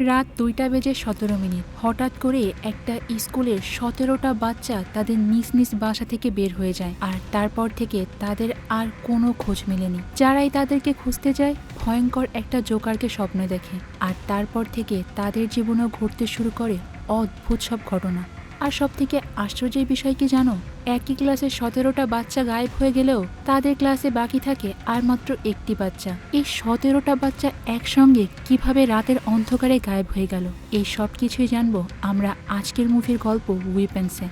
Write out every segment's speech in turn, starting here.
রাত দুইটা বেজে সতেরো মিনিট। হঠাৎ করে একটা স্কুলের সতেরোটা বাচ্চা তাদের নিজ নিজ বাসা থেকে বের হয়ে যায় আর তারপর থেকে তাদের আর কোনো খোঁজ মেলেনি। যারাই তাদেরকে খুঁজতে যায়, ভয়ঙ্কর একটা জোকারকে স্বপ্ন দেখে। আর তারপর থেকে তাদের জীবনেও ঘটতে শুরু করে অদ্ভুত সব ঘটনা। আর সব থেকে আশ্চর্যের বিষয় কি জানো? একই ক্লাসে সতেরোটা বাচ্চা গায়েব হয়ে গেলেও তাদের ক্লাসে বাকি থাকে আর মাত্র একটি বাচ্চা। এই সতেরোটা বাচ্চা একসঙ্গে কীভাবে রাতের অন্ধকারে গায়েব হয়ে গেল? এই সব কিছুই জানব আমরা আজকের মুভির গল্প উইপেন্সে।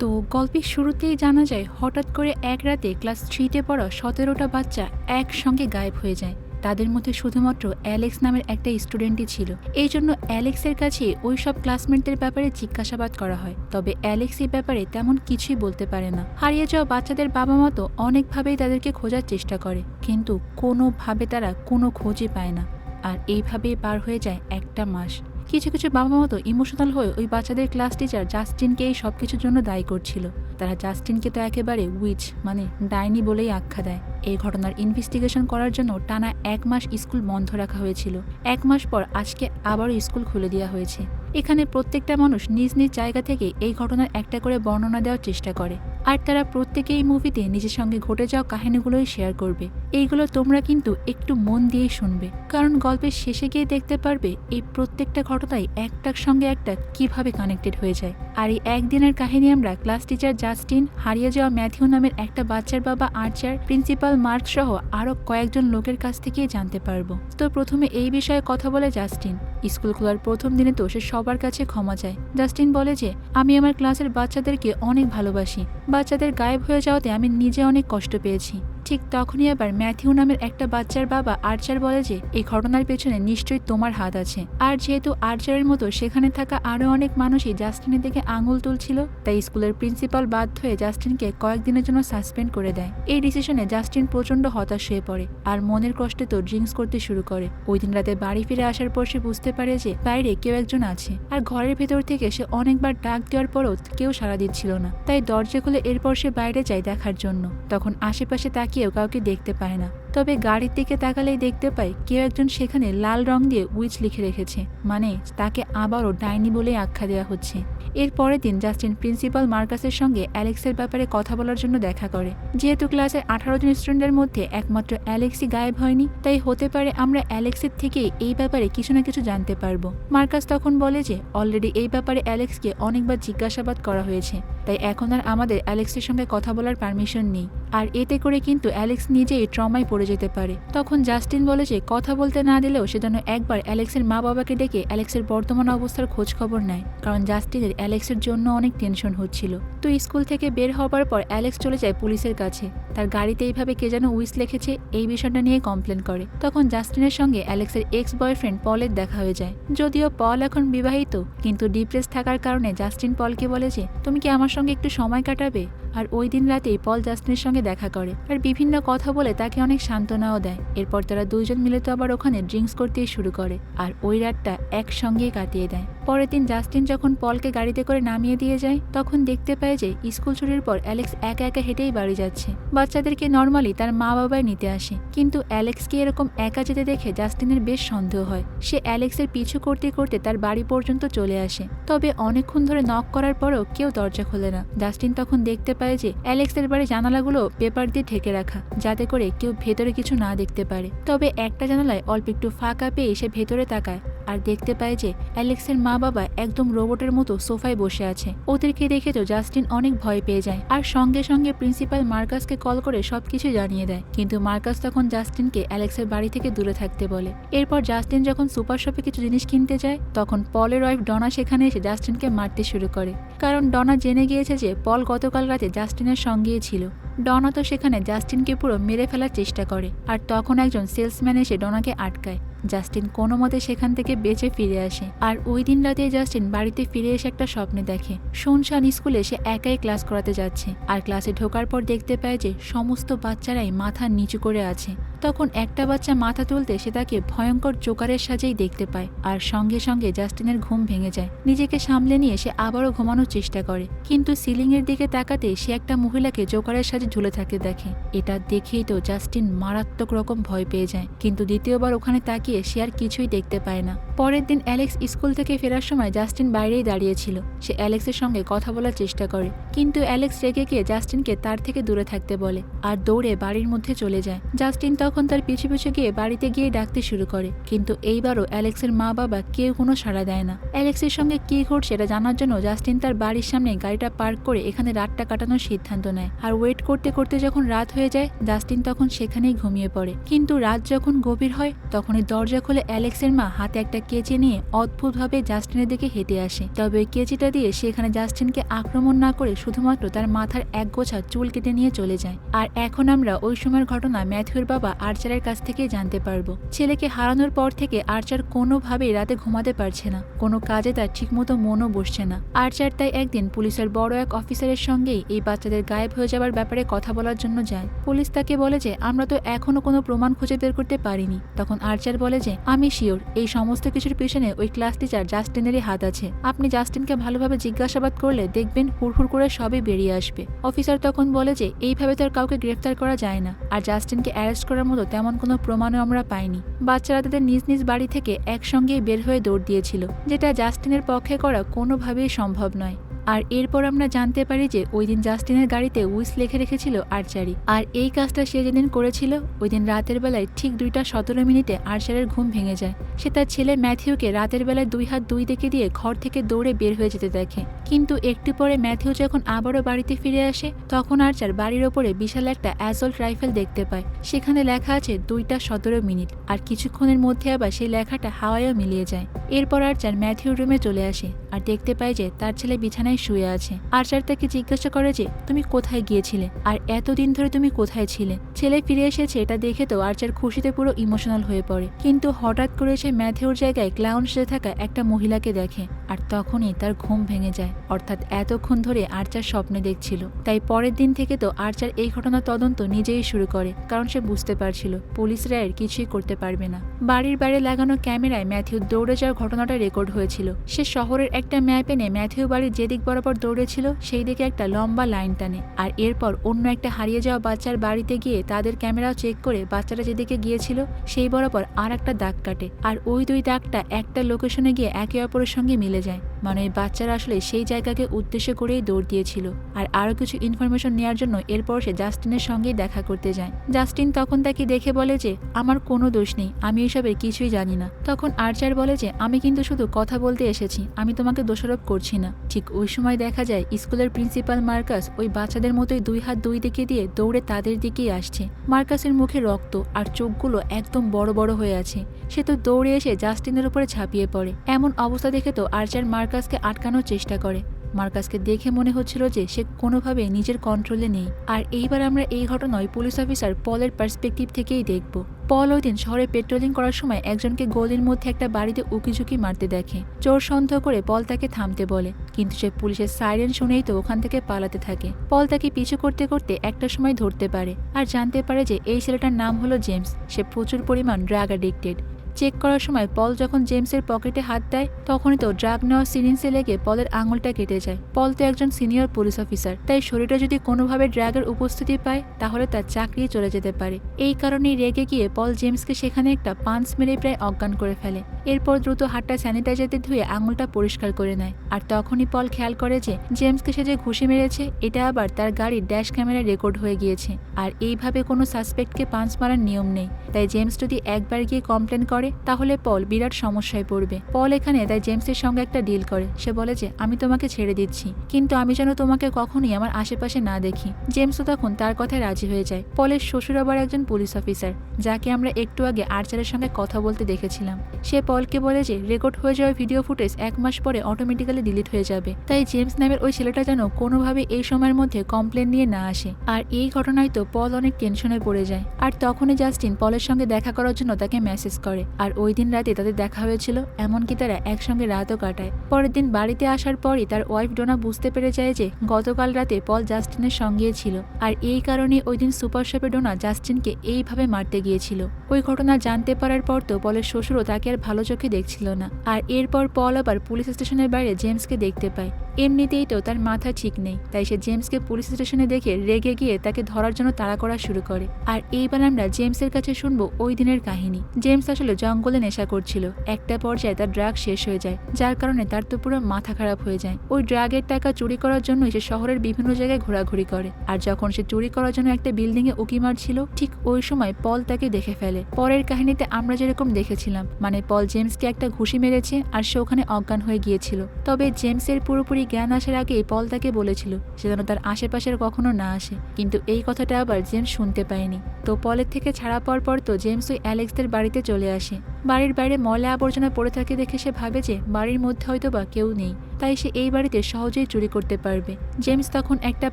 তো গল্পের শুরুতেই জানা যায়, হঠাৎ করে এক রাতে ক্লাস থ্রিতে পড়া সতেরোটা বাচ্চা একসঙ্গে গায়েব হয়ে যায়। তাদের মধ্যে শুধুমাত্র অ্যালেক্স নামের একটা স্টুডেন্টই ছিল। এই জন্য অ্যালেক্সের কাছে ওই সব ক্লাসমেটদের ব্যাপারে জিজ্ঞাসাবাদ করা হয়। তবে অ্যালেক্স এই ব্যাপারে তেমন কিছুই বলতে পারে না। হারিয়ে যাওয়া বাচ্চাদের বাবা মা তো অনেকভাবেই তাদেরকে খোঁজার চেষ্টা করে, কিন্তু কোনোভাবে তারা কোনো খোঁজই পায় না। আর এইভাবেই পার হয়ে যায় একটা মাস। কিছু কিছু বাবা মতো ইমোশনাল হয়ে ওই বাচ্চাদের ক্লাস টিচার জাস্টিনকে এই সব কিছুর জন্য দায়ী করছিল। তারা জাস্টিনকে তো একেবারে উইচ মানে ডাইনি বলেই আখ্যা দেয়। এই ঘটনার ইনভেস্টিগেশন করার জন্য টানা এক মাস স্কুল বন্ধ রাখা হয়েছিল। এক মাস পর আজকে আবারও স্কুল খুলে দেওয়া হয়েছে। এখানে প্রত্যেকটা মানুষ নিজ নিজ জায়গা থেকে এই ঘটনার একটা করে বর্ণনা দেওয়ার চেষ্টা করে। আর তারা প্রত্যেকে এই মুভিতে নিজের সঙ্গে ঘটে যাওয়া কাহিনীগুলোই শেয়ার করবে। এইগুলো তোমরা কিন্তু একটু মন দিয়েই শুনবে। কারণ গল্পের শেষে গিয়ে দেখতে পারবে এই প্রত্যেকটা ঘটনাই একটার সঙ্গে একটা কীভাবে কানেক্টেড হয়ে যায়। আর এই একদিনের কাহিনী আমরা ক্লাস টিচার জাস্টিন হারিয়ে যাওয়া ম্যাথিউ নামের একটা বাচ্চার বাবা আর্চার প্রিন্সিপাল মার্ক সহ আরও কয়েকজন লোকের কাছ থেকেই জানতে পারব। তো প্রথমে এই বিষয়ে কথা বলে জাস্টিন স্কুল খোলার প্রথম দিনে তো সে সবার কাছে ক্ষমা চায়। জাস্টিন বলে যে, আমি আমার ক্লাসের বাচ্চাদেরকে অনেক ভালোবাসি। বাচ্চাদের গায়েব হয়ে যাওয়াতে আমি নিজে অনেক কষ্ট পেয়েছি। ঠিক তখনই আবার ম্যাথিউ নামের একটা বাচ্চার বাবা আর্চার বলে যে, এই ঘটনার পেছনে নিশ্চয়ই তোমার হাত আছে। আর যেহেতু আর্চারের মতো সেখানে থাকা আরও অনেক মানুষই জাস্টিনের দিকে আঙুল তুলছিল, তাই স্কুলের প্রিন্সিপাল বাধ্য হয়ে জাস্টিনকে কয়েকদিনের জন্য সাসপেন্ড করে দেয়। এই ডিসিশনে জাস্টিন প্রচণ্ড হতাশ হয়ে পড়ে আর মনের কষ্টে তো ড্রিঙ্কস করতে শুরু করে। ওই দিন রাতে বাড়ি ফিরে আসার পর সে বুঝতে পারে যে, বাইরে কেউ একজন আছে আর ঘরের ভেতর থেকে সে অনেকবার ডাক দেওয়ার পরও কেউ সাড়া দিচ্ছিল না। তাই দরজা খুলে এরপর সে বাইরে যায় দেখার জন্য। তখন আশেপাশে তাকিয়েও কাউকে দেখতে পায় না। তবে গাড়ির দিকে তাকালেই দেখতে পায় কেউ একজন সেখানে লাল রং দিয়ে উইচ লিখে রেখেছে। মানে তাকে আবারও ডাইনি বলেই আখ্যা দেওয়া হচ্ছে। এর পরের দিন জাস্টিন প্রিন্সিপাল মার্কাসের সঙ্গে অ্যালেক্সের ব্যাপারে কথা বলার জন্য দেখা করে। যেহেতু ক্লাসের আঠারো জন স্টুডেন্টের মধ্যে একমাত্র অ্যালেক্সই গায়েব হয়নি, তাই হতে পারে আমরা অ্যালেক্সের থেকে এই ব্যাপারে কিছু না কিছু জানতে পারব। মার্কাস তখন বলে যে, অলরেডি এই ব্যাপারে অ্যালেক্সকে অনেকবার জিজ্ঞাসাবাদ করা হয়েছে, তাই এখন আর আমাদের অ্যালেক্সের সঙ্গে কথা বলার পারমিশন নেই। আর এতে করে কিন্তু অ্যালেক্স নিজেই ট্রমায় পড়ে যেতে পারে। তখন জাস্টিন বলে যে, কথা বলতে না দিলেও সে যেন একবার অ্যালেক্সের মা বাবাকে ডেকে অ্যালেক্সের বর্তমান অবস্থার খোঁজ খবর নেয়, কারণ জাস্টিনের অ্যালেক্সের জন্য অনেক টেনশন হচ্ছিল। তো স্কুল থেকে বের হবার পর অ্যালেক্স চলে যায় পুলিশের কাছে। তার গাড়িতে এইভাবে কে যেন উইস লিখেছে, এই বিষয়টা নিয়ে কমপ্লেন করে। তখন জাস্টিনের সঙ্গে অ্যালেক্সের এক্স বয়ফ্রেন্ড পলের দেখা হয়ে যায়। যদিও পল এখন বিবাহিত, কিন্তু ডিপ্রেস থাকার কারণে জাস্টিন পলকে বলে যে, তুমি কি আমার সঙ্গে একটু সময় কাটাবে? আর ওই দিন রাতেই পল জাস্টিনের সঙ্গে দেখা করে আর বিভিন্ন কথা বলে তাকে অনেক সান্ত্বনাও দেয়। এরপর তারা দুইজন মিলে তো আবার ওখানে ড্রিঙ্কস করতেই শুরু করে আর ওই রাতটা একসঙ্গেই কাটিয়ে দেয়। পরের দিন জাস্টিন যখন পলকে গাড়িতে করে নামিয়ে দিয়ে যায়, তখন দেখতে পায় যে স্কুল ছুটির পর অ্যালেক্স একা একা হেঁটেই বাড়ি যাচ্ছে। বাচ্চাদেরকে নর্মালি তার মা বাবাই নিতে আসে। কিন্তু অ্যালেক্সকে এরকম একা যেতে দেখে জাস্টিনের বেশ সন্দেহ হয়। সে অ্যালেক্সের পিছু করতে করতে তার বাড়ি পর্যন্ত চলে আসে। তবে অনেকক্ষণ ধরে নক করার পরেও কেউ দরজা খোলে না। জাস্টিন তখন দেখতে পায় যে অ্যালেক্সের বাড়ির জানালাগুলো পেপার দিয়ে ঢেকে রাখা, যাতে করে কেউ ভেতরে কিছু না দেখতে পারে। তবে একটা জানালায় অল্প একটু ফাঁকা পেয়ে সে ভেতরে তাকায়। আর দেখতে পায় যে অ্যালেক্সের মা বাবা একদম রোবটের মতো সোফায় বসে আছে। ওদেরকে দেখে তো জাস্টিন অনেক ভয় পেয়ে যায়। আর সঙ্গে সঙ্গে প্রিন্সিপাল মার্কাসকে কল করে সবকিছু জানিয়ে দেয়। কিন্তু মার্কাস তখন জাস্টিনকে অ্যালেক্সের বাড়ি থেকে দূরে থাকতে বলে। এরপর জাস্টিন যখন সুপার শপে কিছু জিনিস কিনতে যায়, তখন পলের ওয়াইফ ডনা সেখানে এসে জাস্টিনকে মারতে শুরু করে। কারণ ডনা জেনে গিয়েছে যে পল গতকাল রাতে জাস্টিনের সঙ্গেই ছিল। ডনা তো সেখানে জাস্টিনকে পুরো মেরে ফেলার চেষ্টা করে। আর তখন একজন সেলসম্যান এসে ডনাকে আটকায়। জাস্টিন কোনো মতে সেখান থেকে বেঁচে ফিরে আসে। আর ওই দিন রাতে জাস্টিন বাড়িতে ফিরে এসে একটা স্বপ্নে দেখে। শুনশান স্কুলে সে একাই ক্লাস করাতে যাচ্ছে। আর ক্লাসে ঢোকার পর দেখতে পায় যে সমস্ত বাচ্চারাই মাথা নিচু করে আছে। তখন একটা বাচ্চা মাথা তুলতে সে তাকে ভয়ঙ্কর জোকারের সাজেই দেখতে পায় আর সঙ্গে সঙ্গে জাস্টিনের ঘুম ভেঙে যায়। নিজেকে সামলে নিয়ে সে আবারও ঘুমানোর চেষ্টা করে। কিন্তু সিলিং এর দিকে তাকাতে সে একটা মহিলাকে জোকারের সাজে ঝুলে থাকতে দেখে। এটা দেখেই তো জাস্টিন মারাত্মক রকম ভয় পেয়ে যায়। কিন্তু দ্বিতীয়বার ওখানে তাকিয়ে সে আর কিছুই দেখতে পায় না। পরের দিন অ্যালেক্স স্কুল থেকে ফেরার সময় জাস্টিন বাইরেই দাঁড়িয়েছিল। সে অ্যালেক্সের সঙ্গে কথা বলার চেষ্টা করে। কিন্তু অ্যালেক্স রেগে গিয়ে জাস্টিনকে তার থেকে দূরে থাকতে বলে আর দৌড়ে বাড়ির মধ্যে চলে যায়। জাস্টিন তখন তার পিছু পিছু গিয়ে বাড়িতে গিয়ে ডাকতে শুরু করে। কিন্তু এইবারও অ্যালেক্সের মা বাবা কেউ কোনো সাড়া দেয় না। অ্যালেক্সের সঙ্গে কি ঘটছে এটা জানার জন্য জাস্টিন তার বাড়ির সামনে গাড়িটা পার্ক করে এখানে রাতটা কাটানোর সিদ্ধান্ত নেয়। আর ওয়েট করতে করতে যখন রাত হয়ে যায়, জাস্টিন তখন সেখানেই ঘুমিয়ে পড়ে। কিন্তু রাত যখন গভীর হয়, তখনই দরজা খুলে অ্যালেক্সের মা হাতে একটা কেচি নিয়ে অদ্ভুতভাবে জাস্টিনের দিকে হেঁটে আসে। তবে ওই কেচিটা দিয়ে সেখানে জাস্টিনকে আক্রমণ না করে শুধুমাত্র তার মাথার এক গোছা চুল কেটে নিয়ে চলে যায়। আর এখন আমরা ওই সময়ের ঘটনা ম্যাথিউর বাবা আর্চারের কাছ থেকেই জানতে পারব। ছেলেকে হারানোর পর থেকে আর্চার কোনোভাবেই রাতে ঘুমাতে পারছে না। কোনো কাজে তার ঠিকমতো মনও বসছে না। আর্চার তাই একদিন পুলিশের বড় এক অফিসারের সঙ্গেই এই বাচ্চাদের গায়েব হয়ে যাবার ব্যাপারে কথা বলার জন্য যায়। পুলিশ তাকে বলে যে, আমরা তো এখনও কোনো প্রমাণ খুঁজে বের করতে পারিনি। তখন আর্চার বলে যে, আমি শিওর, এই সমস্ত কিছুর পিছনে ওই ক্লাস টিচার জাস্টিনেরই হাত আছে। আপনি জাস্টিনকে ভালোভাবে জিজ্ঞাসাবাদ করলে দেখবেন হুড়হুড় করে সবই বেরিয়ে আসবে। অফিসার তখন বলে যে, এইভাবে তো আর কাউকে গ্রেফতার করা যায় না। আর জাস্টিনকে অ্যারেস্ট করার মতো তেমন কোনো প্রমাণও আমরা পাইনি। বাচ্চারা তাদের নিজ নিজ বাড়ি থেকে একসঙ্গেই বের হয়ে দৌড় দিয়েছিল, যেটা জাস্টিনের পক্ষে করা কোনোভাবেই সম্ভব নয়। আর এরপর আমরা জানতে পারি যে ওই দিন জাস্টিনের গাড়িতে উইস লিখে রেখেছিল আর্চারি। আর এই কাজটা সে যেদিন করেছিল, ওই দিন রাতের বেলায় ঠিক দুইটা সতেরো মিনিটে আর্চারের ঘুম ভেঙে যায়। সে তার ছেলে ম্যাথিউকে রাতের বেলায় দুই হাত দুই দিকে দিয়ে ঘর থেকে দৌড়ে বের হয়ে যেতে দেখে। কিন্তু একটু পরে ম্যাথিউ যখন আবারও বাড়িতে ফিরে আসে, তখন আর্চার বাড়ির ওপরে বিশাল একটা অ্যাজল্ট রাইফেল দেখতে পায়। সেখানে লেখা আছে, দুইটা সতেরো মিনিট। আর কিছুক্ষণের মধ্যে আবার সেই লেখাটা হাওয়ায়ও মিলিয়ে যায়। এরপর আর্চার ম্যাথিউর রুমে চলে আসে আর দেখতে পায় যে তার ছেলে বিছানায় শুয়ে আছে। আর্চার তাকে জিজ্ঞাসা করে যে, তুমি কোথায় গিয়েছিলে? আর এতদিন ধরে তুমি কোথায় ছিলে? ছেলে ফিরে এসেছে, এটা দেখে তো আর্চার খুশিতে পুরো ইমোশনাল হয়ে পড়ে। কিন্তু হঠাৎ করে সে ম্যাথিউর জায়গায় ক্লাউন সেজে থাকা একটা মহিলাকে দেখে, আর তখনই তার ঘুম ভেঙে যায়। অর্থাৎ এতক্ষণ ধরে আর্চার স্বপ্নে দেখছিল। তাই পরের দিন থেকে তো আর্চার এই ঘটনার তদন্ত নিজেই শুরু করে, কারণ সে বুঝতে পারছিল, পুলিশ রায়ের কিছুই করতে পারবে না। বাড়ির বাইরে লাগানো ক্যামেরায় ম্যাথিউ দৌড়ে যাওয়ার ঘটনাটা রেকর্ড হয়েছিল। সে শহরের একটা ম্যাপ এনে ম্যাথিউ বাড়ির যেদিক বরাবর দৌড়েছিল সেই দিকে একটা লম্বা লাইন টানে আর এরপর অন্য একটা হারিয়ে যাওয়া বাচ্চার বাড়িতে গিয়ে তাদের ক্যামেরাও চেক করে বাচ্চারা যেদিকে গিয়েছিল, সেই বরাবর আর একটা দাগ কাটে আর ওই দুই দাগটা একটা লোকেশনে গিয়ে একে অপরের সঙ্গে মিলে যায়। মানে বাচ্চারা আসলে সেই জায়গাকে উদ্দেশ্য করেই দৌড় দিয়েছিল আর আরও কিছু ইনফরমেশন নেওয়ার জন্য এরপর সে জাস্টিনের সঙ্গেই দেখা করতে যায়। জাস্টিন তখন তাকে দেখে বলে যে, আমার কোনো দোষ নেই, আমি এসবের কিছুই জানি না। তখন আর্চার বলে যে, আমি কিন্তু শুধু কথা বলতে এসেছি, আমি তোমাকে দোষারোপ করছি না। ঠিক ওই সময় দেখা যায় স্কুলের প্রিন্সিপাল মার্কাস ওই বাচ্চাদের মতোই দুই হাত দুই দিকে দিয়ে দৌড়ে তাদের দিকেই আসছে। মার্কাসের মুখে রক্ত আর চোখগুলো একদম বড় বড় হয়ে আছে। সে তো দৌড়ে এসে জাস্টিনের উপরে ঝাঁপিয়ে পড়ে। এমন অবস্থা দেখে তো আর্চার মার্কাসকে আটকানোর চেষ্টা করে। মার্কাসকে দেখে মনে হচ্ছিল যে সে কোনোভাবে নিজের কন্ট্রোলে নেই। আর এইবার আমরা এই ঘটনায় পুলিশ অফিসার পলের পার্সপেক্টিভ থেকেই দেখব। পল ওই দিন শহরে পেট্রোলিং করার সময় একজনকে গলির মধ্যে একটা বাড়িতে উকিঝুঁকি মারতে দেখে। চোর সন্দেহ করে পল তাকে থামতে বলে, কিন্তু সে পুলিশের সাইরেন শুনেই তো ওখান থেকে পালাতে থাকে। পল তাকে পিছু করতে করতে একটা সময় ধরতে পারে, আর জানতে পারে যে এই ছেলেটার নাম হলো জেমস। সে প্রচুর পরিমাণ ড্রাগ অ্যাডিক্টেড চেক করার সময় পল যখন জেমসের পকেটে হাত দেয়, তখনই তো ড্রাগ নেওয়ার সিরিঞ্জে লেগে পলের আঙুলটা কেটে যায়। পল তো একজন সিনিয়র পুলিশ অফিসার, তাই শরীরটা যদি কোনোভাবে ড্রাগের উপস্থিতি পায়, তাহলে তার চাকরি চলে যেতে পারে। এই কারণেই রেগে গিয়ে পল জেমসকে সেখানে একটা পাঞ্চ মেরে প্রায় অজ্ঞান করে ফেলে। এরপর দ্রুত হাতটা স্যানিটাইজারতে ধুয়ে আঙুলটা পরিষ্কার করে নেয়। আর তখনই পল খেয়াল করে যে জেমসকে সে যে ঘুষি মেরেছে, এটা আবার তার গাড়ির ড্যাশ ক্যামেরায় রেকর্ড হয়ে গিয়েছে। আর এইভাবে কোনো সাসপেক্টকে পাঞ্চ মারার নিয়ম নেই। তাই জেমস যদি একবার গিয়ে কমপ্লেন করে তাহলে পল বিরাট সমস্যায় পড়বে। পল এখানে তাই জেমসের সঙ্গে একটা ডিল করে। সে বলে যে, আমি তোমাকে ছেড়ে দিচ্ছি। কিন্তু আমি যেন তোমাকে কখনোই আমার আশেপাশে না দেখি। জেমসও তখন তার কথায় রাজি হয়ে যায়। পলের শ্বশুর আবার একজন পুলিশ অফিসার, যাকে আমরা একটু আগে আর্চারের সঙ্গে কথা বলতে দেখেছিলাম। সে পলকে বলে যে, রেকর্ড হয়ে যাওয়া ভিডিও ফুটেজ এক মাস পরে অটোমেটিক্যালি ডিলিট হয়ে যাবে। তাই জেমস নামের ওই ছেলেটা যেন কোনোভাবে এই সময়ের মধ্যে কমপ্লেন নিয়ে না আসে। আর এই ঘটনায় তো পল অনেক টেনশনে পড়ে যায়। আর তখনই জাস্টিন পলের সঙ্গে দেখা করার জন্য তাকে মেসেজ করে। আর ওই দিন রাতে তাদের দেখা হয়েছিল, এমনকি তারা একসঙ্গে রাতও কাটায়। পরের দিন বাড়িতে আসার পরই তার ওয়াইফ ডোনা বুঝতে পেরে যায় যে গতকাল রাতে পল জাস্টিনের সঙ্গেই ছিল, আর এই কারণে ওই দিন সুপার শপে ডোনা জাস্টিনকে এইভাবে মারতে গিয়েছিল। ওই ঘটনা জানতে পারার পর তো পলের শ্বশুরও তাকে আর ভালো চোখে দেখছিল না, আর এরপর পল আবার পুলিশ স্টেশনের বাইরে জেমসকে দেখতে পায়। এমনিতেই তো তার মাথা ঠিক নেই, তাই সে জেমসকে পুলিশ স্টেশনে দেখে রেগে গিয়ে তাকে ধরার জন্য তাড়া করা শুরু করে। আর এইবার আমরা জেমসের কাছে শুনব ওই দিনের কাহিনী। জেমস আসলে জঙ্গলে নেশা করছিল। একটা পর্যায়ে তার ড্রাগ শেষ হয়ে যায়, যার কারণে তার তো পুরো মাথা খারাপ হয়ে যায়। ওই ড্রাগের টাকা চুরি করার জন্য সে শহরের বিভিন্ন জায়গায় ঘোরাঘুরি করে। আর যখন সে চুরি করার জন্য একটা বিল্ডিং এ উকি মারছিল, ঠিক ওই সময় পল তাকে দেখে ফেলে। পরের কাহিনীতে আমরা যেরকম দেখেছিলাম মানে পল জেমসকে একটা ঘুষি মেরেছে আর সে ওখানে অজ্ঞান হয়ে গিয়েছিল। তবে জেমসের পুরোপুরি জ্ঞান আসার আগেই পল তাকে বলেছিল সে যেন তার আশেপাশের কখনো না আসে। কিন্তু এই কথাটা আবার জেমস শুনতে পায়নি। তো পলের থেকে ছাড়া পাওয়ার পর তো জেমস ওই অ্যালেক্সদের বাড়িতে চলে আসে। বাড়ির বাইরে ময়লা আবর্জনা পড়ে থাকে দেখে সে ভাবে যে বাড়ির মধ্যে হয়তো বা কেউ নেই। তাই সে এই বাড়িতে সহজেই চুরি করতে পারবে। জেমস তখন একটা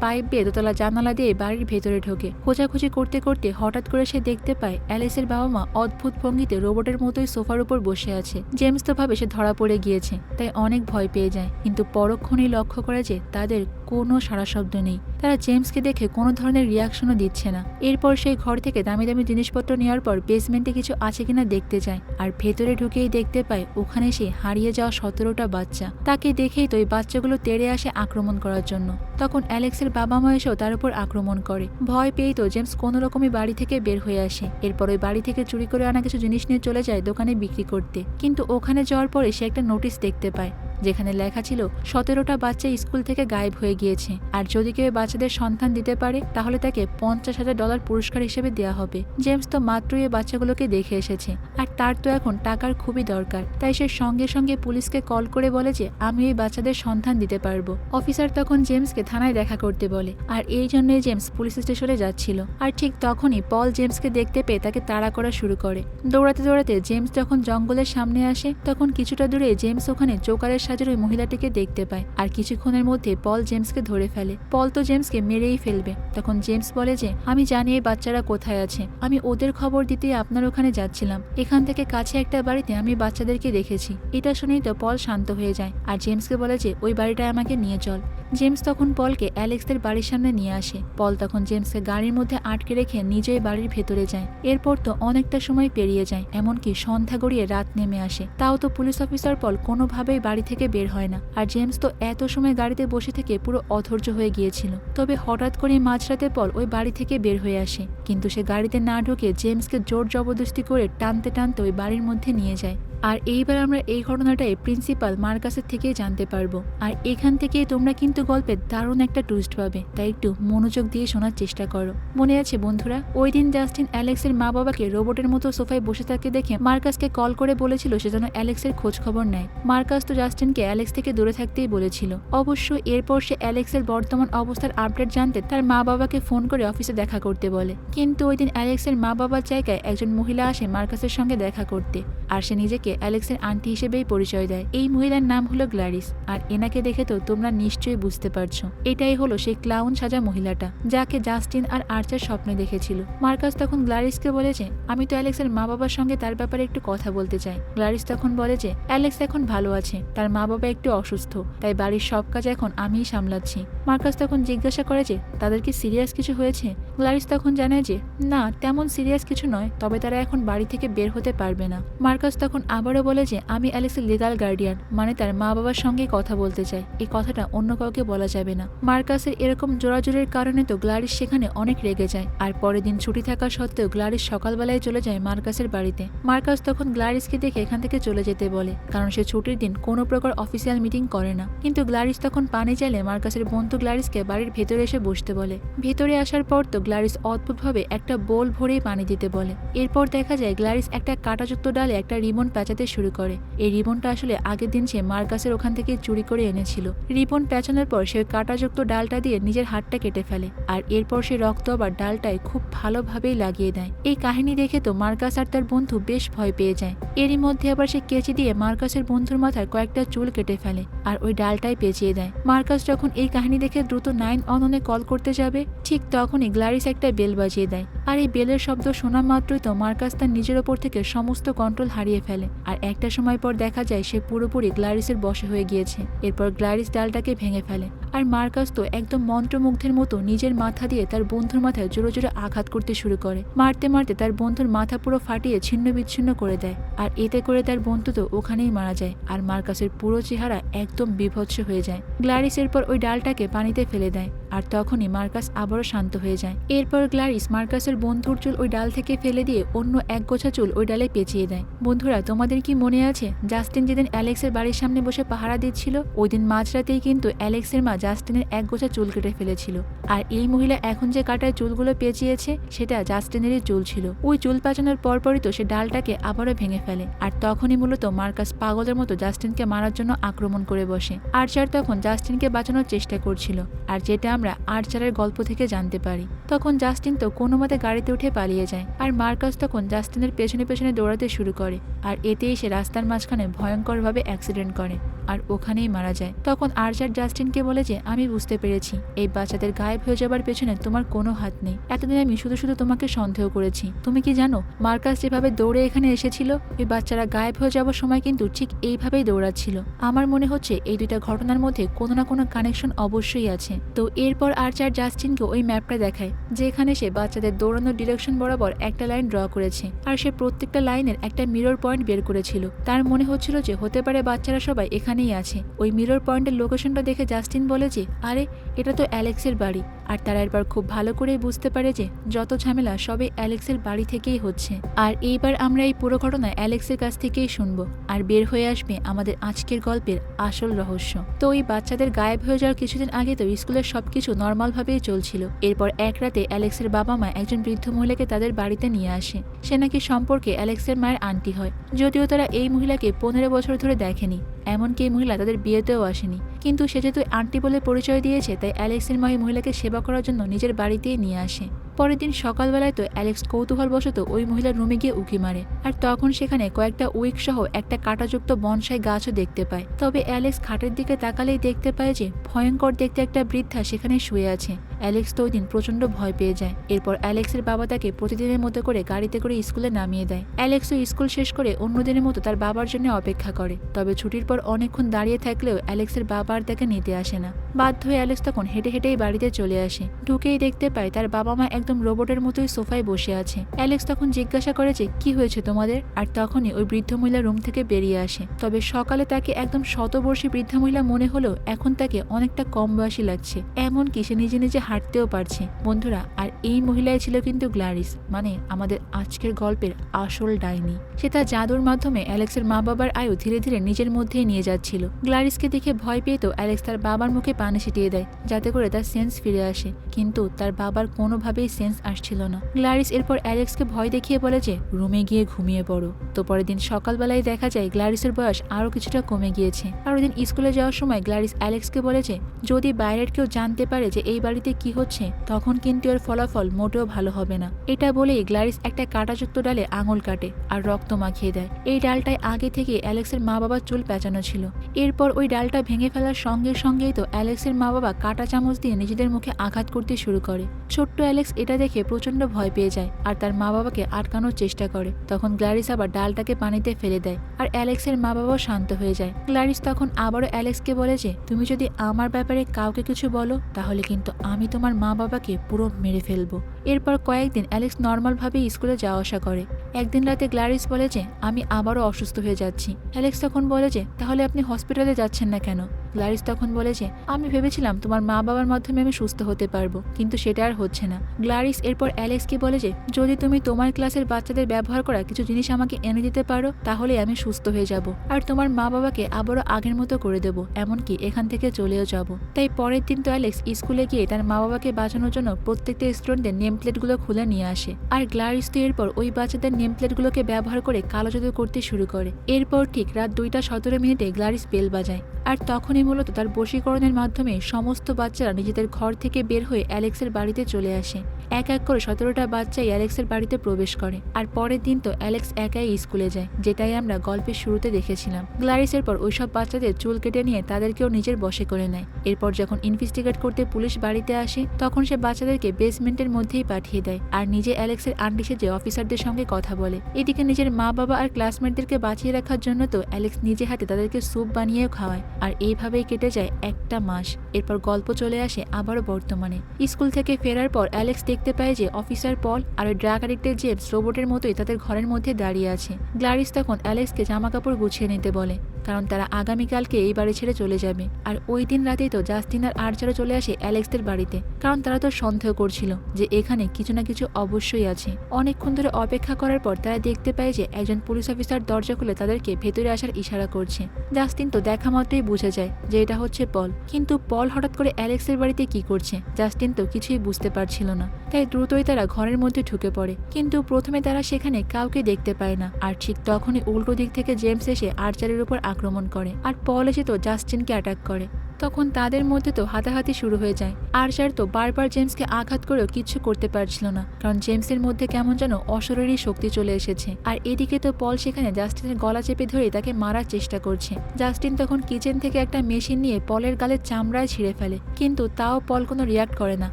পাইপ বেয়ে দোতলা জানালা দিয়ে বাড়ির ভেতরে ঢোকে। খোঁজাখুঁজি করতে করতে হঠাৎ করে সে দেখতে পায় অ্যালিসের বাবা মা অদ্ভুত ভঙ্গিতে রোবটের মতোই সোফার উপর বসে আছে। জেমস তো ভাবে সে ধরা পড়ে গিয়েছে, তাই অনেক ভয় পেয়ে যায়। কিন্তু পরক্ষণেই লক্ষ্য করে যে তাদের কোনো সারা শব্দ নেই। তারা জেমসকে দেখে কোনো ধরনের রিয়াকশনও দিচ্ছে না। এরপর সেই ঘর থেকে দামি দামি জিনিসপত্র নেওয়ার পর বেসমেন্টে কিছু আছে কিনা দেখতে যায় আর ভেতরে ঢুকেই দেখতে পায় ওখানে সে হারিয়ে যাওয়া সতেরোটা বাচ্চা। তাকে দেখেই তো ওই বাচ্চাগুলো তেড়ে আসে আক্রমণ করার জন্য। তখন অ্যালেক্সের বাবা মা এসেও তার উপর আক্রমণ করে। ভয় পেয়েই তো জেমস কোনো রকমই বাড়ি থেকে বের হয়ে আসে। এরপর ওই বাড়ি থেকে চুরি করে আনা কিছু জিনিস নিয়ে চলে যায় দোকানে বিক্রি করতে। কিন্তু ওখানে যাওয়ার পরে সে একটা নোটিশ দেখতে পায়। যেখানে লেখা ছিল, সতেরোটা বাচ্চা স্কুল থেকে গায়েব হয়ে গিয়েছে। আর যদি কেউ বাচ্চাদের সন্তান দিতে পারে, তাহলে তাকে পঞ্চাশ হাজার ডলার পুরস্কার হিসেবে দেওয়া হবে। জেমস তো মাত্রই এই বাচ্চাগুলোকে দেখে এসেছে। আর তার তো এখন টাকার খুবই দরকার। তাই সে সঙ্গে সঙ্গে পুলিশকে কল করে বলে যে, আমি এই বাচ্চাদের সন্ধান দিতে পারব। অফিসার তখন জেমসকে থানায় দেখা করতে বলে। আর এই জন্যই জেমস পুলিশ স্টেশনে যাচ্ছিল। আর ঠিক তখনই পল জেমসকে দেখতে পেয়ে তাকে তাড়া করা শুরু করে। দৌড়াতে দৌড়াতে জেমস যখন জঙ্গলের সামনে আসে, তখন কিছুটা দূরে জেমস ওখানে জোকারের সাজের ওই মহিলাটিকে দেখতে পায়। আর কিছুক্ষণের মধ্যে পল জেমসকে ধরে ফেলে। পল তো জেমসকে মেরেই ফেলবে। তখন জেমস বলে যে, আমি জানি এই বাচ্চারা কোথায় আছে। আমি ওদের খবর দিতে আপনার ওখানে যাচ্ছিলাম। এখান থেকে কাছে একটা বাড়িতে আমি বাচ্চাদেরকে দেখেছি। এটা শুনেই তো পল শান্ত হয়ে যায়। আর জেমসকে বলে যে, ওই বাড়িটায় আমাকে নিয়ে চল। জেমস তখন পলকে অ্যালেক্সদের বাড়ির সামনে নিয়ে আসে। পল তখন জেমসকে গাড়ির মধ্যে আটকে রেখে নিজেই বাড়ির ভেতরে যায়। এরপর তো অনেকটা সময় পেরিয়ে যায়। এমনকি সন্ধ্যা গড়িয়ে রাত নেমে আসে। তাও তো পুলিশ অফিসার পল কোনোভাবেই বাড়ি থেকে বের হয় না। আর জেমস তো এত সময় গাড়িতে বসে থেকে পুরো অধৈর্য হয়ে গিয়েছিল। তবে হঠাৎ করে মাঝরাতের পর ওই বাড়ি থেকে বের হয়ে আসে। কিন্তু সে গাড়িতে না ঢুকে জেমসকে জোর জবরদস্তি করে টানতে টানতে ওই বাড়ির মধ্যে নিয়ে যায়। আর এইবার আমরা এই ঘটনাটাই প্রিন্সিপাল মার মার্কাসের থেকেই জানতে পারব। আর এখান থেকে তোমরা কিন্তু গল্পের দারুণ একটা টুইস্ট পাবে। তাই একটু মনোযোগ দিয়ে শোনার চেষ্টা করো। মনে আছে বন্ধুরা, ওই দিন জাস্টিন অ্যালেক্সের মা বাবাকে রোবটের মতো সোফায় বসে থাকতে দেখে মার্কাসকে কল করে বলেছিল সে যেন অ্যালেক্সের খোঁজ খবর নেয়। মার্কাস তো জাস্টিনকে অ্যালেক্স থেকে দূরে থাকতেই বলেছিল। অবশ্য এরপর সে অ্যালেক্সের বর্তমান অবস্থার আপডেট জানতে তার মা বাবাকে ফোন করে অফিসে দেখা করতে বলে। কিন্তু ওই দিন অ্যালেক্সের মা বাবার জায়গায় একজন মহিলা আসে মার্কাসের সঙ্গে দেখা করতে। আর সে নিজেকে অ্যালেক্সের আন্টি হিসেবেই পরিচয় দেয়। এই মহিলার নাম হলো গ্লারিস। আর এনাকে দেখে তো তোমরা নিশ্চয়ই বুঝতে পারছ। এটাই হলো সেই ক্লাউন সাজা মহিলাটা, যাকে জাস্টিন আর আর্চার স্বপ্নে দেখেছিল। মার্কাস তখন গ্লারিসকে বলেছে আমি তো অ্যালেক্সের মা বাবার সঙ্গে তার ব্যাপারে একটু কথা বলতে চাই। গ্লারিস তখন বলে যে, অ্যালেক্স এখন ভালো আছে। তার মা বাবা একটু অসুস্থ। তাই বাড়ির সব কাজ এখন আমিই সামলাচ্ছি। মার্কাস তখন জিজ্ঞাসা করে যে, তাদের কি সিরিয়াস কিছু হয়েছে? গ্লারিস তখন জানায় যে, না, তেমন সিরিয়াস কিছু নয়। তবে তারা এখন বাড়ি থেকে বের হতে পারবে না। মার্কাস তখন আবারও বলে যে, আমি অ্যালেক্সের লিগাল গার্ডিয়ান মানে তার মা বাবার সঙ্গে কথা বলতে চাই। এই কথাটা অন্য কাউকে বলা যাবে না। মার্কাসের এরকম জোরাজোরের কারণে তো গ্লারিস সেখানে অনেক রেগে যায়, আর পরের দিন ছুটি থাকা সত্ত্বেও গ্লারিস সকালবেলায় চলে যায় মার্কাসের বাড়িতে। মার্কাস তখন গ্লারিসকে দেখে এখান থেকে চলে যেতে বলে, কারণ সে ছুটির দিন কোনো প্রকার অফিসিয়াল মিটিং করে না। কিন্তু গ্লারিস তখন পানি চাইলে মার্কাসের বন্ধু গ্লারিসকে বাড়ির ভেতরে এসে বসতে বলে। ভেতরে আসার পর তো গ্লারিস অদ্ভুতভাবে একটা বোল ভরেই পানি দিতে বলে। এরপর দেখা যায় গ্লারিস একটা কাটাযুক্ত ডালে একটা রিবন পেঁচাতে শুরু করে। এই রিবনটা আসলে আগের দিন সে মার্কাসের ওখান থেকে চুরি করে এনেছিল। রিবন পেঁচানোর পর সে কাঁটাযুক্ত ডালটা দিয়ে নিজের হাতটা কেটে ফেলে আর এরপর সে রক্ত আবার ডালটায় খুব ভালোভাবেই লাগিয়ে দেয়। এই কাহিনী দেখে তো মার্কাস আর তার বন্ধু বেশ ভয় পেয়ে যায়। এরই মধ্যে আবার সে কেচি দিয়ে মার্কাসের বন্ধুর মাথায় কয়েকটা চুল কেটে ফেলে আর ওই ডালটাই পেঁচিয়ে দেয়। মার্কাস যখন এই কাহিনী দেখে দ্রুত নাইন অননে কল করতে যাবে, ঠিক তখনই গ্লারিস একটা বেল বাজিয়ে দেয়। আর এই বেলের শব্দ শোনা মাত্রই তো মার্কাস তার নিজের ওপর থেকে সমস্ত কন্ট্রোল হারিয়ে ফেলে। আর একটা সময় পর দেখা যায় সে পুরোপুরি গ্লারিসের বসে হয়ে গিয়েছে। এরপর গ্লারিস ডালটাকে ভেঙে ফেলে। আর মার্কাস তো একদম মন্ত্রমুগ্ধের মতো নিজের মাথা দিয়ে তার বন্ধুর মাথায় জোরে জোরে আঘাত করতে শুরু করে। মারতে মারতে তার বন্ধুর মাথা পুরো ফাটিয়ে ছিন্ন বিচ্ছিন্ন করে দেয়। আর এতে করে তার বন্ধু তো ওখানেই মারা যায় আর মার্কাসের পুরো চেহারা একদম বিভৎস হয়ে যায়। গ্লারিস এরপর ওই ডালটাকে পানিতে ফেলে দেয় আর তখনই মার্কাস আবারও শান্ত হয়ে যায়। এরপর গ্লারিস মার্কাসের বন্ধুর চুল ওই ডাল থেকে ফেলে দিয়ে অন্য এক গোছা চুল ওই ডালে পেঁচিয়ে দেয়। বন্ধুরা, তোমাদের কি মনে আছে? জাস্টিন যেদিন অ্যালেক্সের বাড়ির সামনে বসে পাহারা দিচ্ছিল, ওই দিন মাঝরাতেই কিন্তু অ্যালেক্সের মা জাস্টিনের এক গোছা চুল কেটে ফেলেছিল। আর এই মহিলা এখন যে কাটায় চুলগুলো পেঁচিয়েছে, সেটা জাস্টিনেরই চুল ছিল। ওই চুল পাচানোর পরপরই তো সে ডালটাকে আবারও ভেঙে ফেলে। আর তখনই মূলত মার্কাস পাগলের মতো জাস্টিনকে মারার জন্য আক্রমণ করে বসে। আর্চার তখন জাস্টিনকে বাঁচানোর চেষ্টা করছিল। আর যেটা আমরা আর্চারের গল্প থেকে জানতে পারি, তখন জাস্টিন তো কোনো মতে গাড়িতে উঠে পালিয়ে যায়। আর মার্কাস তখন জাস্টিনের পেছনে পেছনে দৌড়াতে শুরু করে। আর এতেই সে রাস্তার মাঝখানে ভয়ঙ্করভাবে অ্যাক্সিডেন্ট করে। আর ওখানেই মারা যায়। তখন আর্চার জাস্টিনকে বলে যে, আমি বুঝতে পেরেছি। এই বাচ্চাদের গায়েব হয়ে যাবার পেছনে তোমার কোনো হাত নেই। এতদিন আমি শুধু শুধু তোমাকে সন্দেহ করেছি। তুমি কি জানো, মার্কাস যেভাবে দৌড়ে এখানে এসেছিল, ওই বাচ্চারা গায়েব হয়ে যাওয়ার সময় কিন্তু ঠিক এইভাবেই দৌড়াচ্ছিল। আমার মনে হচ্ছে এই দুইটা ঘটনার মধ্যে কোনো না কোনো কানেকশন অবশ্যই আছে। তো এরপর আর্চার জাস্টিনকে ওই ম্যাপটা দেখায়, যেখানে সে বাচ্চাদের দৌড়ানোর ডিরেকশন বরাবর একটা লাইন ড্র করেছে আর সে প্রত্যেকটা লাইনের একটা মিরর পয়েন্ট বের করেছিল। তার মনে হচ্ছিল যে, হতে পারে বাচ্চারা সবাই এখানেই আছে। ওই মিরর পয়েন্টের লোকেশনটা দেখে জাস্টিন বলে যে আরে এটা তো অ্যালেক্সের বাড়ি, আর তারা এরপর খুব ভালো করেই বুঝতে পারে যে যত ঝামেলা সবই অ্যালেক্সের বাড়ি থেকেই হচ্ছে। আর এইবার আমরা এই পুরো ঘটনা অ্যালেক্সের কাছ থেকেই শুনব, আর বের হয়ে আসবে আমাদের আজকের গল্পের আসল রহস্য। তো ওই বাচ্চাদের গায়েব হয়ে যাওয়ার কিছুদিন আগে তো স্কুলের সবকিছু নর্মালভাবেই চলছিল। এরপর এক রাতে অ্যালেক্সের বাবা মা একজন বৃদ্ধ মহিলাকে তাদের বাড়িতে নিয়ে আসে। সে নাকি সম্পর্কে অ্যালেক্সের মায়ের আন্টি হয়, যদিও তারা এই মহিলাকে পনেরো বছর ধরে দেখেনি, এমনকি এই মহিলা তাদের বিয়েতেও আসেনি। কিন্তু সে যেহেতু আন্টি বলে পরিচয় দিয়েছে, তাই অ্যালেক্সের মা এই মহিলাকে সেবা করার জন্য নিজের বাড়িতেই নিয়ে আসে। পরের দিন সকালবেলায় তো অ্যালেক্স কৌতূহলবশত ওই মহিলার রুমে গিয়ে উঁকি মারে, আর তখন সেখানে কয়েকটা উইক সহ একটা কাঁটাযুক্ত বনসাই গাছও দেখতে পায়। তবে অ্যালেক্স খাটের দিকে তাকালেই দেখতে পায় যে ভয়ঙ্কর দেখতে একটা বৃদ্ধা সেখানে শুয়ে আছে। অ্যালেক্স তো ওই দিন প্রচণ্ড ভয় পেয়ে যায়। এরপর অ্যালেক্সের বাবা তাকে প্রতিদিনের মতো করে গাড়িতে করে স্কুলে নামিয়ে দেয়। অ্যালেক্সও স্কুল শেষ করে অন্যদিনের মতো তার বাবার জন্য অপেক্ষা করে। তবে ছুটির পর অনেকক্ষণ দাঁড়িয়ে থাকলেও অ্যালেক্সের বাবা আর তাকে নিতে আসে না। বাধ্য হয়ে অ্যালেক্স তখন হেঁটে হেঁটেই বাড়িতে চলে আসে। ঢুকেই দেখতে পায় তার বাবা মা একদম রোবটের মতোই সোফায় বসে আছে। অ্যালেক্স তখন জিজ্ঞাসা করে যে, কি হয়েছে তোমাদের? আর তখনই ওই বৃদ্ধ মহিলা রুম থেকে বেরিয়ে আসে। তবে সকালে তাকে একদম শতবর্ষী বৃদ্ধা মহিলা মনে হলেও এখন তাকে অনেকটা কম বয়সী লাগছে। এমনকি সে নিজে নিজে হাঁটতেও পারছে। বন্ধুরা, আর এই মহিলাই ছিল কিন্তু গ্লারিস মানে আমাদের আজকের গল্পের আসল ডাইনি। সে তার জাদুর মাধ্যমে অ্যালেক্সের মা বাবার আয়ু ধীরে ধীরে নিজের মধ্যেই নিয়ে যাচ্ছিল। গ্লারিসকে দেখে ভয় পেয়ে তো অ্যালেক্স তার বাবার মুখে পানি ছিটিয়ে দেয়, যাতে করে তার সেন্স ফিরে আসে। কিন্তু তার বাবার কোনোভাবেই সেন্স আসছিল না। গ্লারিস এরপর অ্যালেক্সকে ভয় দেখিয়ে বলে যে, রুমে গিয়ে ঘুমিয়ে পড়ো। তো পরের দিন সকালবেলায় দেখা যায় গ্লারিসের বয়স আরও কিছুটা কমে গিয়েছে। আর ওই দিন স্কুলে যাওয়ার সময় গ্লারিস অ্যালেক্সকে বলেছে যদি বাইরের কেউ জানতে পারে যে এই বাড়িতে কি হচ্ছে, তখন কিন্তু এর ফলাফল মোটেও ভালো হবে না। এটা বলেই গ্লারিস একটা কাঁটাযুক্ত ডালে আঙুল কাটে আর রক্ত মাখিয়ে দেয়। এই ডালটায় আগে থেকে অ্যালেক্সের মা বাবার চুল পেঁচানো ছিল। এরপর ওই ডালটা ভেঙে ফেলার সঙ্গে সঙ্গেই তো অ্যালেক্সের মা বাবা কাঁটা চামচ দিয়ে নিজেদের মুখে আঘাত করতে শুরু করে। ছোট্ট অ্যালেক্স এটা দেখে প্রচণ্ড ভয় পেয়ে যায় আর তার মা বাবাকে আটকানোর চেষ্টা করে। তখন গ্লারিস আবার ডালটাকে পানিতে ফেলে দেয় আর অ্যালেক্সের মা বাবাও শান্ত হয়ে যায়। গ্লারিস তখন আবারও অ্যালেক্সকে বলে যে, তুমি যদি আমার ব্যাপারে কাউকে কিছু বলো, তাহলে কিন্তু আমি তোমার মা বাবাকে পুরো মেরে ফেলব। এরপর কয়েকদিন অ্যালেক্স নর্মালভাবেই স্কুলে যাওয়া আসা করে। একদিন রাতে গ্লারিস বলে যে, আমি আবারও অসুস্থ হয়ে যাচ্ছি। অ্যালেক্স তখন বলে যে, তাহলে আপনি হসপিটালে যাচ্ছেন না কেন? গ্লারিস তখন বলেছে, আমি ভেবেছিলাম তোমার মা বাবার মাধ্যমে আমি সুস্থ হতে পারব, কিন্তু সেটা আর হচ্ছে না। গ্লারিস এরপর অ্যালেক্সকে বলে যে, যদি তুমি তোমার ক্লাসের বাচ্চাদের ব্যবহার করা কিছু জিনিস আমাকে এনে দিতে পারো, তাহলে আমি সুস্থ হয়ে যাব। আর তোমার মা বাবাকে আবারও আগের মতো করে দেব, এমনকি এখান থেকে চলেও যাব। তাই পরের দিন তো অ্যালেক্স স্কুলে গিয়ে তার মা বাবাকে বাঁচানোর জন্য প্রত্যেকটা স্টুডেন্টদের নেম প্লেটগুলো খুলে নিয়ে আসে। আর গ্লারিস তো এরপর ওই বাচ্চাদের নেম প্লেটগুলোকে ব্যবহার করে কালো জাদু করতে শুরু করে। এরপর ঠিক রাত দুইটা সতেরো মিনিটে গ্লারিস বেল বাজায়। আর তখনই মূলত তার বশীকরণের মাধ্যমে সমস্ত বাচ্চারা নিজেদের ঘর থেকে বের হয়ে অ্যালেক্সের বাড়িতে চলে আসে। এক এক করে সতেরোটা বাচ্চাই অ্যালেক্সের বাড়িতে প্রবেশ করে। আর পরের দিন তো অ্যালেক্স একাই স্কুলে যায়, যেটাই আমরা গল্পের শুরুতে দেখেছিলাম। গ্লারিসের পর ওইসব বাচ্চাদের চুল কেটে নিয়ে তাদেরকেও নিজের বশে করে নেয়। এরপর যখন ইনভেস্টিগেট করতে পুলিশ বাড়িতে আসে, তখন সে বাচ্চাদেরকে বেসমেন্টের মধ্যেই পাঠিয়ে দেয় আর নিজে অ্যালেক্সের আন্টি সেজে অফিসারদের সঙ্গে কথা বলে। এদিকে নিজের মা বাবা আর ক্লাসমেটদেরকে বাঁচিয়ে রাখার জন্য তো অ্যালেক্স নিজে হাতে তাদেরকে স্যুপ বানিয়েও খাওয়ায়। আর এইভাবেই কেটে যায় একটা মাস। এরপর গল্প চলে আসে আবারও বর্তমানে। স্কুল থেকে ফেরার পর অ্যালেক্স পায় যে অফিসার পল আর ওই ড্রাগ অ্যাডিক্টের জেবস রোবটের মতোই তাদের ঘরের মধ্যে দাঁড়িয়ে আছে। গ্লারিস তখন অ্যালেক্সকে জামা কাপড় গুছিয়ে নিতে বলে। কারণ তারা আগামীকালকে এই বাড়ি ছেড়ে চলে যাবে। আর ওই দিন রাতেই তো জাস্টিন আর আর্চারও চলে আসে অ্যালেক্সদের বাড়িতে। কারণ তারা তো সন্দেহ করছিল যে এখানে কিছু না কিছু অবশ্যই আছে। অনেকক্ষণ ধরে অপেক্ষা করার পর তারা দেখতে পায় যে একজন পুলিশ অফিসার দরজা খুলে তাদেরকে ভেতরে আসার ইশারা করছে। জাস্টিন তো দেখা মাত্রই বুঝে যায় যে এটা হচ্ছে পল। কিন্তু পল হঠাৎ করে অ্যালেক্সের বাড়িতে কি করছে, জাস্টিন তো কিছুই বুঝতে পারছিল না। তাই দ্রুতই তারা ঘরের মধ্যে ঢুকে পড়ে। কিন্তু প্রথমে তারা সেখানে কাউকে দেখতে পায় না। আর ঠিক তখনই উল্টো দিক থেকে জেমস এসে আর্চারের উপর আক্রমণ করে আর পল এসে তো জাস্টিনকে অ্যাটাক করে। তখন তাদের মধ্যে তো হাতাহাতি শুরু হয়ে যায়। আর্চার তো বারবার জেমসকে আঘাত করেও কিচ্ছু করতে পারছিল না, কারণ জেমসের মধ্যে কেমন যেন অশরীরী শক্তি চলে এসেছে। আর এদিকে তো পল সেখানে জাস্টিনের গলা চেপে ধরে তাকে মারার চেষ্টা করছে। জাস্টিন তখন কিচেন থেকে একটা মেশিন নিয়ে পলের গালের চামড়ায় ছিঁড়ে ফেলে, কিন্তু তাও পল কোনো রিয়াক্ট করে না।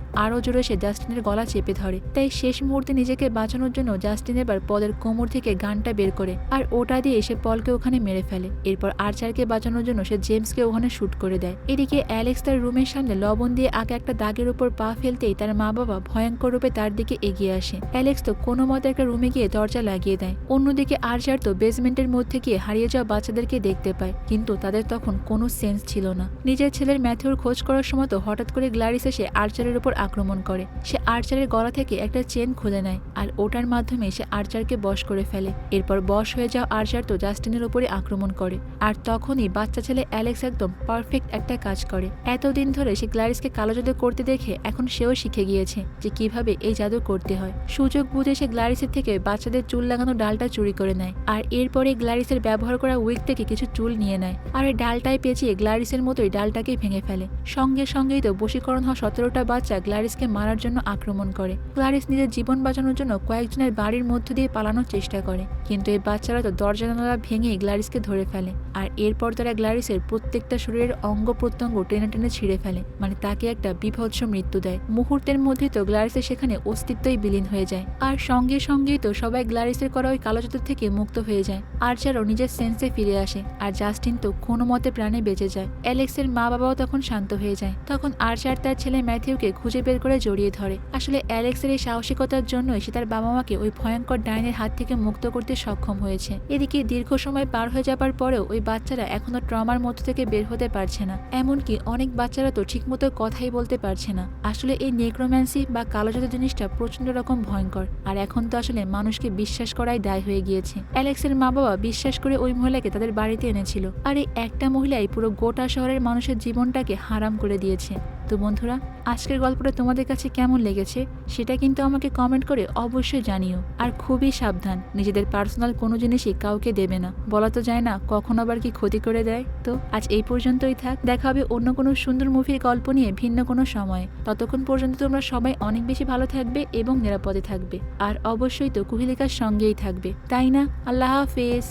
আরও জোরে সে জাস্টিনের গলা চেপে ধরে। তাই শেষ মুহূর্তে নিজেকে বাঁচানোর জন্য জাস্টিন এবার পলের কোমর থেকে গানটা বের করে, আর ওটা দিয়ে সে পলকে ওখানে মেরে ফেলে। এরপর আর্চারকে বাঁচানোর জন্য সে জেমসকে ওখানে শ্যুট করে দেয়। এদিকে অ্যালেক্স তার রুমের সামনে লবণ দিয়ে আগে একটা দাগের উপর পা ফেলতেই তার মা বাবা ভয়ঙ্কর রূপে তার দিকে এগিয়ে আসে। অ্যালেক্স তো কোনো মতে একটা রুমে গিয়ে দরজা লাগিয়ে দেয়। অন্যদিকে আর্চার তো বেসমেন্টের মধ্যে গিয়ে হারিয়ে যাওয়া বাচ্চাদেরকে দেখতে পায়, কিন্তু তাদের তখন কোনো সেন্স ছিল না। নিজের ছেলের ম্যাথিউর খোঁজ করার সময় তো হঠাৎ করে গ্লারিস এসে আর্চারের উপর আক্রমণ করে। সে আর্চারের গলা থেকে একটা চেন খুলে নেয়, আর ওটার মাধ্যমে সে আর্চারকে বশ করে ফেলে। এরপর বশ হয়ে যাওয়া আর্চার তো জাস্টিনের উপরে আক্রমণ করে, আর তখনই বাচ্চা ছেলে অ্যালেক্স একদম পারফেক্ট একটা কাজ করে। এতদিন ধরে সে গ্লারিসকে কালো জাদু করতে দেখে এখন সেও শিখে গিয়েছে যে কীভাবে এই জাদু করতে হয়। সুযোগ বুঝে সে গ্লারিসের থেকে বাচ্চাদের চুল লাগানো ডালটা চুরি করে নেয় আর এরপরে গ্লারিসের ব্যবহার করা উইক থেকে কিছু চুল নিয়ে নেয় আর এই ডালটায় পেঁচিয়ে গ্লারিসের মতোই ডালটাকে ভেঙে ফেলে। সঙ্গে সঙ্গেই তো বশীকরণ হওয়া সতেরোটা বাচ্চা গ্লারিসকে মারার জন্য আক্রমণ করে। গ্লারিস নিজের জীবন বাঁচানোর জন্য কয়েকজনের বাড়ির মধ্য দিয়ে পালানোর চেষ্টা করে। কিন্তু এই বাচ্চারা তো দরজা জানালা ভেঙে গ্লারিসকে ধরে ফেলে আর এরপর তারা গ্লারিসের প্রত্যেকটা শরীরের অঙ্গ প্রত্যঙ্গ টেনে টেনে ছিঁড়ে ফেলে। মানে তাকে একটা বিভৎস মৃত্যু দেয়। মুহূর্তের মধ্যে তো গ্লারিসের সেখানে অস্তিত্বই বিলীন হয়ে যায়। আর সঙ্গে সঙ্গেই তো সবাই গ্লারিসের করা ওই কালো জাদু থেকে মুক্ত হয়ে যায়। আর্চারও নিজের সেন্সে ফিরে আসে, আর জাস্টিন তো কোনো মতে প্রাণে বেঁচে যায়। অ্যালেক্সের মা বাবাও তখন শান্ত হয়ে যায়। তখন আর্চার তার ছেলে ম্যাথিউকে খুঁজে বের করে জড়িয়ে ধরে। আসলে অ্যালেক্সের এই সাহসিকতার জন্যই সে তার বাবা মাকে ওই ভয়ঙ্কর ডাইনের হাত থেকে মুক্ত করতে সক্ষম হয়েছে। এদিকে দীর্ঘ সময় পার হয়ে যাবার পরেও ওই বাচ্চারা এখনও ট্রমার মধ্য থেকে বের হতে পারছে না। এমনকি অনেক বাচ্চারা তো ঠিকমতো কথাই বলতে পারছে না। আসলে এই নেক্রোম্যান্সি বা কালো জাদু জিনিসটা প্রচণ্ড রকম ভয়ঙ্কর। আর এখন তো আসলে মানুষকে বিশ্বাস করাই দায় হয়ে গিয়েছে। অ্যালেক্সের মা বাবা বিশ্বাস করে ওই মহিলাকে তাদের বাড়িতে এনেছিল। আর এই একটা মহিলাই পুরো গোটা শহরের মানুষের জীবনটাকে হারাম করে দিয়েছে। তো বন্ধুরা, আজকের গল্পটা তোমাদের কাছে কেমন লেগেছে সেটা কিন্তু আমাকে কমেন্ট করে অবশ্যই জানিও। আর খুবই সাবধান, নিজেদের পার্সোনাল কোনো জিনিসই কাউকে দেবে না। বলা তো যায় না, কখন আবার কি ক্ষতি করে দেয়। তো আজ এই পর্যন্তই থাক, দেখা হবে অন্য কোনো সুন্দর মুভির গল্প নিয়ে ভিন্ন কোনো সময়ে। ততক্ষণ পর্যন্ত তোমরা সবাই অনেক বেশি ভালো থাকবে এবং নিরাপদে থাকবে। আর অবশ্যই তো কুহিলিকার সঙ্গেই থাকবে। তাই না? আল্লাহ হাফেজ।